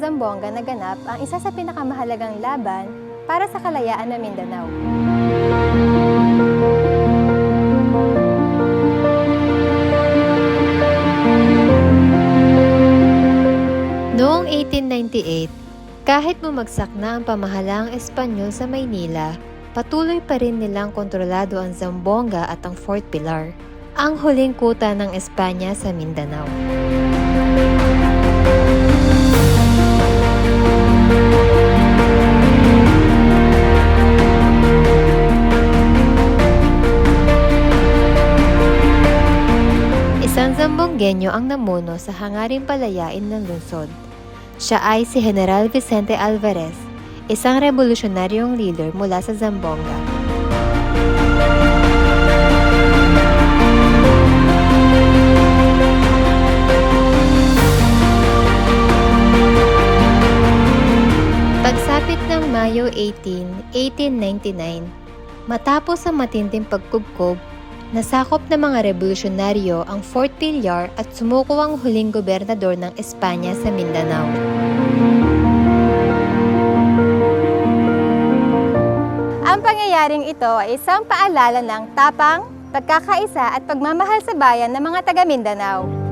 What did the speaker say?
Zamboanga naganap ang isa sa pinakamahalagang laban para sa kalayaan ng Mindanao. Noong 1898, kahit bumagsak na ang pamahalaang Espanyol sa Maynila, patuloy pa rin nilang kontrolado ang Zamboanga at ang Fort Pilar, ang huling kuta ng Espanya sa Mindanao. Isang Zambonggenyo ang namuno sa hangaring palayain ng lungsod. Siya ay si General Vicente Alvarez, isang revolusyonaryong leader mula sa Zamboanga. Pagsapit ng Mayo 18, 1899, matapos ang matinding pagkubkob, nasakop ng mga revolusyonaryo ang Fort Pilar at sumuko ang huling gobernador ng Espanya sa Mindanao. Ang pangyayaring ito ay isang paalala ng tapang, pagkakaisa at pagmamahal sa bayan ng mga taga Mindanao.